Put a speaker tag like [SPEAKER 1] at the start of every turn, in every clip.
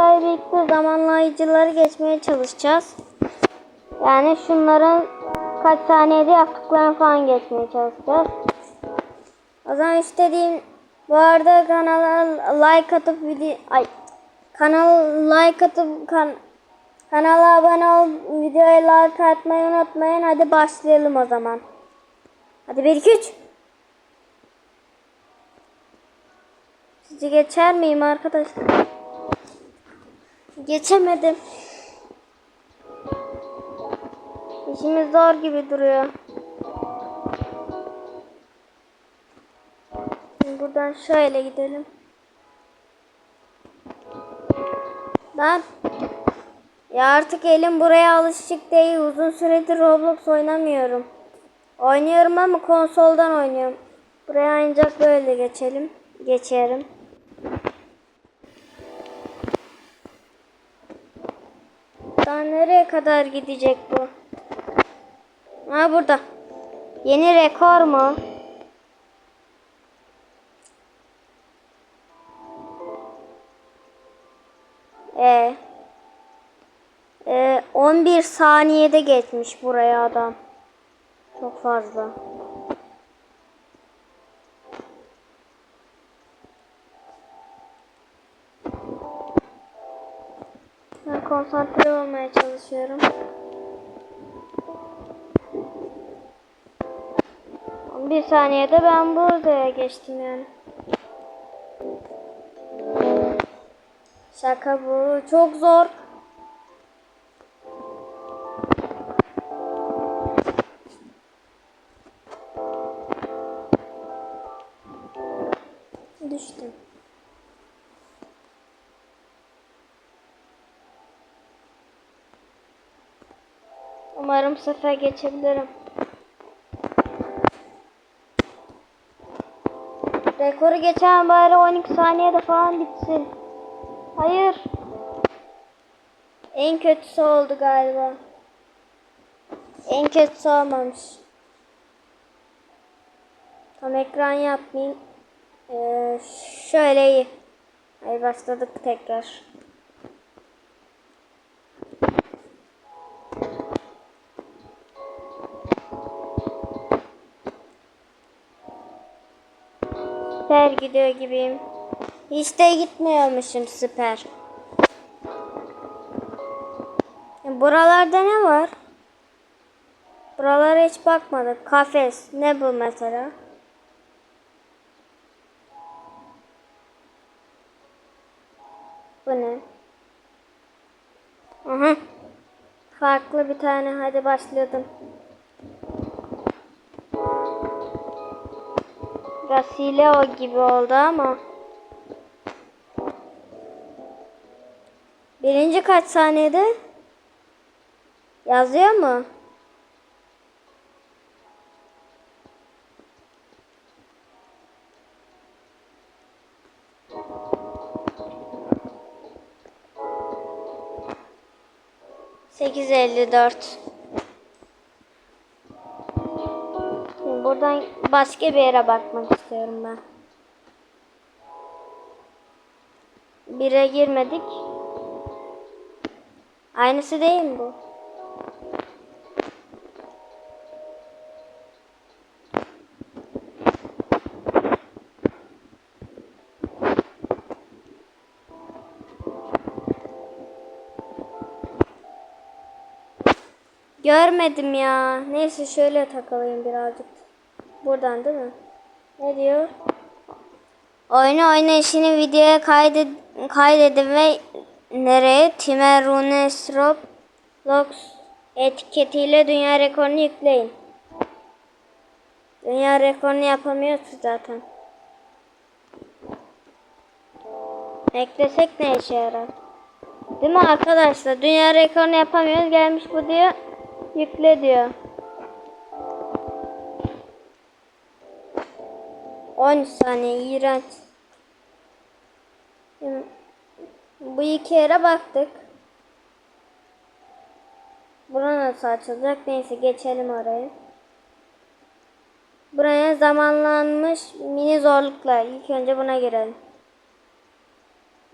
[SPEAKER 1] sizlerle birlikte zamanlayıcıları geçmeye çalışacağız. Yani şunların kaç saniyede yaptıklarını falan geçmeye çalışacağız. O zaman istediğim bu arada kanala like atıp video ay kanal like atıp kan kanala abone ol videoya like atmayı unutmayın. Hadi başlayalım o zaman. Hadi 1 2 3 Sizi geçer miyim arkadaşlar? Geçemedim. İşimiz zor gibi duruyor. Buradan şöyle gidelim. Lan. Ya artık elim buraya alışık değil. Uzun süredir Roblox oynamıyorum. Oynuyorum ama konsoldan oynuyorum. Buraya ancak böyle geçelim. Geçerim. Daha nereye kadar gidecek bu? Ha burada. Yeni rekor mu? Ee, ee, 11 saniyede geçmiş buraya adam. Çok fazla. Ben konsantre olmaya çalışıyorum. Bir saniyede ben buraya geçtim yani. Şaka bu. Çok zor. Umarım bu sefer geçebilirim. Rekoru geçen bari 12 saniyede falan bitsin. Hayır. En kötüsü oldu galiba. En kötüsü olmamış. Tam ekran yapmayayım. Ee, şöyle iyi. Ay başladık tekrar. Süper gidiyor gibiyim. Hiç de gitmiyormuşum süper. Buralarda ne var? Buralara hiç bakmadık. Kafes. Ne bu mesela? Bu ne? Aha. Farklı bir tane. Hadi başladım. Galileo gibi oldu ama. Birinci kaç saniyede? Yazıyor mu? Sekiz elli dört. Buradan başka bir yere bakmak istiyorum ben. Bire girmedik. Aynısı değil mi bu? Görmedim ya. Neyse şöyle takılayım birazcık. Buradan değil mi? Ne diyor? Oyunu oynayışını videoya kaydet kaydedin ve nereye? Timerunesrop Logs etiketiyle dünya rekorunu yükleyin. Dünya rekorunu yapamıyoruz zaten. Eklesek ne işe yarar? Değil mi arkadaşlar? Dünya rekorunu yapamıyoruz. Gelmiş bu diyor. Yükle diyor. 10 saniye iğrenç. Bu iki yere baktık. Bura nasıl açılacak? Neyse geçelim oraya. Buraya zamanlanmış mini zorluklar. İlk önce buna girelim.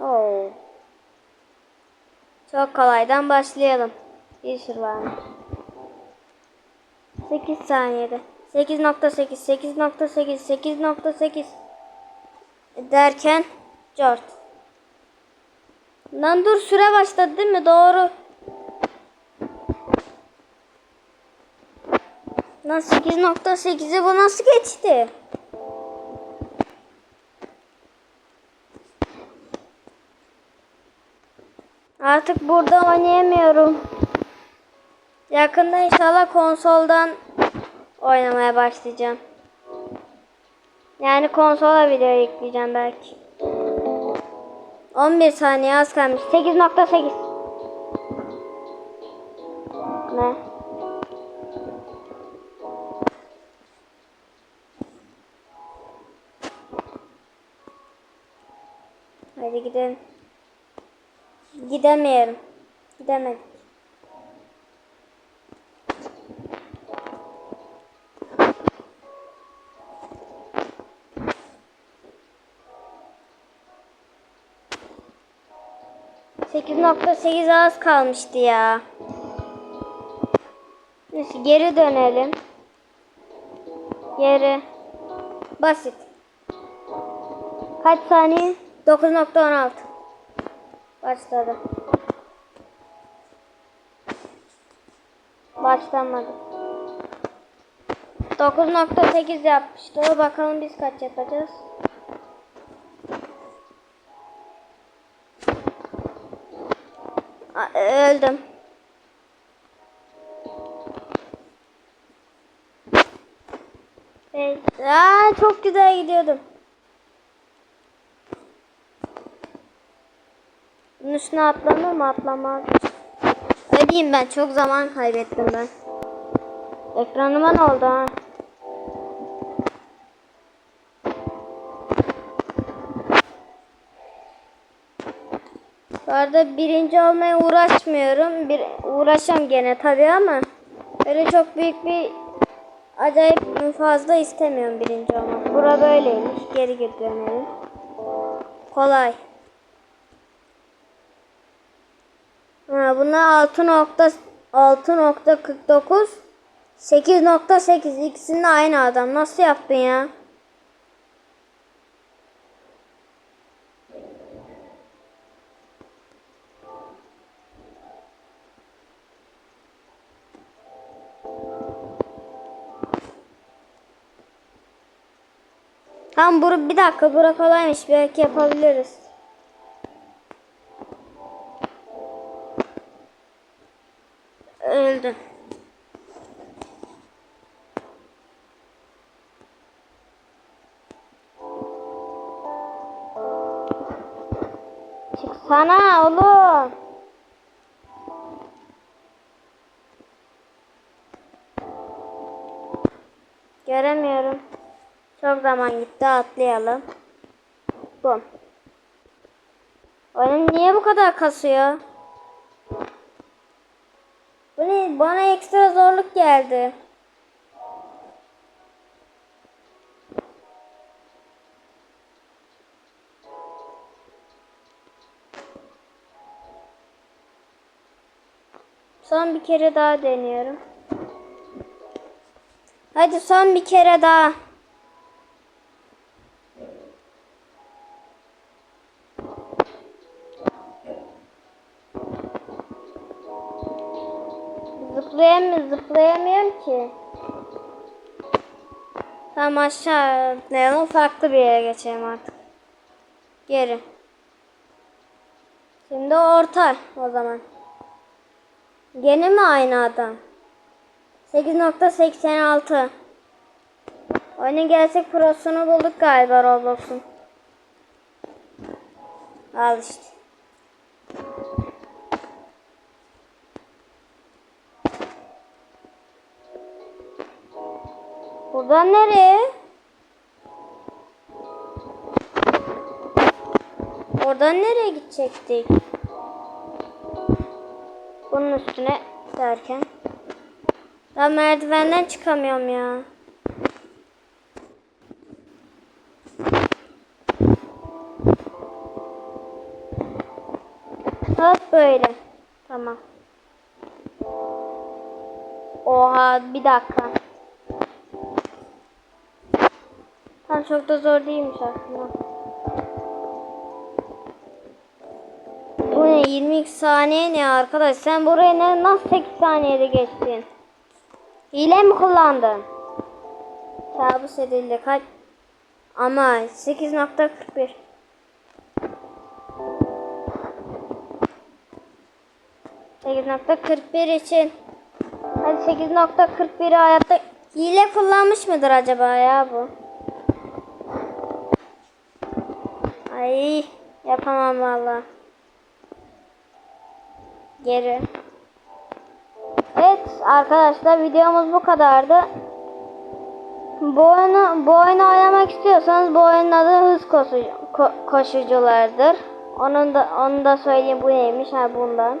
[SPEAKER 1] Oo. Çok kolaydan başlayalım. Bir sürü var mı? 8 saniyede. 8.8, 8.8, 8.8 derken Jort. Lan dur süre başladı değil mi? Doğru. Lan 8.8'i bu nasıl geçti? Artık burada oynayamıyorum. Yakında inşallah konsoldan oynamaya başlayacağım. Yani konsola bile yükleyeceğim belki. 11 saniye az kalmış. 8.8 Ne? Hadi gidelim. Gidemiyorum. Gidemedim. 1.8 az kalmıştı ya. Neyse geri dönelim. Geri. Basit. Kaç saniye? 9.16 Başladı. Başlamadı. 9.8 yapmıştı. Bakalım biz kaç yapacağız. Öldüm. Evet. Aa, çok güzel gidiyordum. Bunun üstüne atlanır mı? Atlamaz. Öleyim ben. Çok zaman kaybettim ben. Ekranıma ne oldu ha? Arada birinci olmaya uğraşmıyorum. Bir, uğraşam gene tabii ama öyle çok büyük bir acayip fazla istemiyorum birinci olmak. Bura böyleymiş. Geri geri dönelim. Kolay. Ha, buna 6.6.49 8.8 ikisinin de aynı adam. Nasıl yaptın ya? Tamam bura, bir dakika bura kolaymış. Belki yapabiliriz. Öldüm. Çıksana oğlum. Çok zaman gitti atlayalım. Bum. Oyun niye bu kadar kasıyor? Bu ne? Bana ekstra zorluk geldi. Son bir kere daha deniyorum. Hadi son bir kere daha. Tamam aşağı atlayalım. Farklı bir yere geçelim artık. Geri. Şimdi orta o zaman. Gene mi aynı adam? 8.86 Oyunun gerçek prosunu bulduk galiba Roblox'un. Al işte. Buradan nereye? Oradan nereye gidecektik? Bunun üstüne derken. Daha merdivenden çıkamıyorum ya. Hop böyle. Tamam. Oha bir dakika. Tam çok da zor değilmiş aslında. Bu ne 22 saniye ne arkadaş? Sen buraya ne, nasıl 8 saniyede geçtin? Hile mi kullandın? Kabus edildi kaç? Ama 8.41 8.41 için Hadi 8.41'i hayatta hile kullanmış mıdır acaba ya bu? Ay yapamam valla. Geri. Evet arkadaşlar videomuz bu kadardı. Bu oyunu, bu oyunu oynamak istiyorsanız bu oyunun adı hız koşu, ko- koşuculardır. Onun da onu da söyleyeyim bu neymiş ha bundan.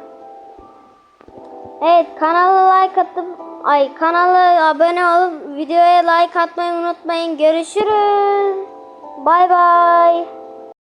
[SPEAKER 1] Evet kanala like atıp ay kanala abone olup videoya like atmayı unutmayın. Görüşürüz. Bay bay.